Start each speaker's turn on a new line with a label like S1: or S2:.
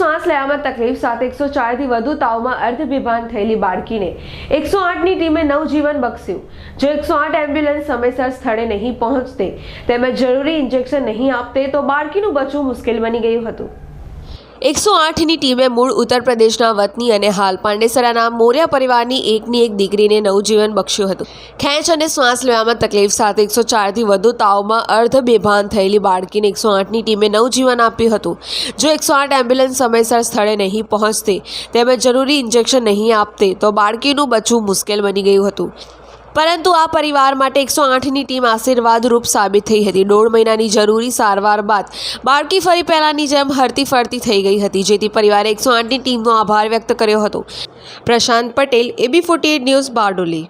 S1: લેવામાં તકલીફ સાથે એકસો ચારથી વધુ તાવમાં અર્ધબેભાન થયેલી બાળકીને એકસો આઠની ટીમે નવજીવન બક્ષ્યું. જો એકસો આઠ એમ્બ્યુલન્સ સમયસર સ્થળે નહીં પહોંચતે તેમજ જરૂરી ઇન્જેક્શન નહીં આપતે તો બાળકીનું બચવું મુશ્કેલ બની ગયું હતું. એકસો આઠની ટીમે મૂળ ઉત્તર પ્રદેશના વતની અને હાલ પાંડેસરાના મોર્યા પરિવારની એકની એક દીકરીને નવજીવન બક્ષ્યું હતું. ખેંચ અને શ્વાસ લેવામાં તકલીફ સાથે એકસો ચારથી વધુ તાવમાં અર્ધ બેભાન થયેલી બાળકીને એકસો આઠની ટીમે નવજીવન આપ્યું હતું. જો એકસો આઠ એમ્બ્યુલન્સ સમયસર સ્થળે નહીં પહોંચતે તેમજ જરૂરી ઇન્જેક્શન નહીં આપતે તો બાળકીનું બચવું મુશ્કેલ બની ગયું હતું. પરંતુ આ પરિવાર માટે એકસો આઠની ટીમ આશીર્વાદરૂપ સાબિત થઈ હતી. દોઢ મહિનાની જરૂરી સારવાર બાદ બાળકી ફરી પહેલાંની જેમ હરતી ફરતી થઈ ગઈ હતી, જેથી પરિવારે એકસો આઠની ટીમનો આભાર વ્યક્ત કર્યો હતો. Prashant Patel, AB forty news Bardoli.